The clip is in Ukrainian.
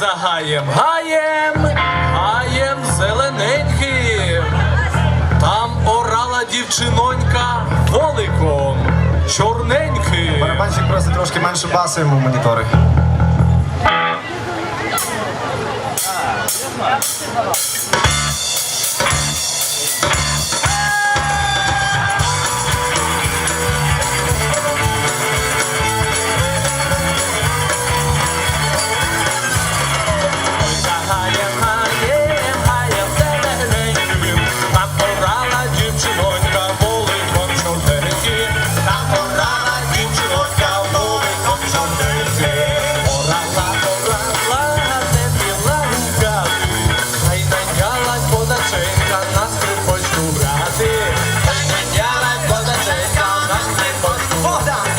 за гаєм, гаєм, гаєм зелененьким. Там орала дівчинонька воликом, чорненьким. Барабанщик просто трошки менше басу йому в монітори. вода.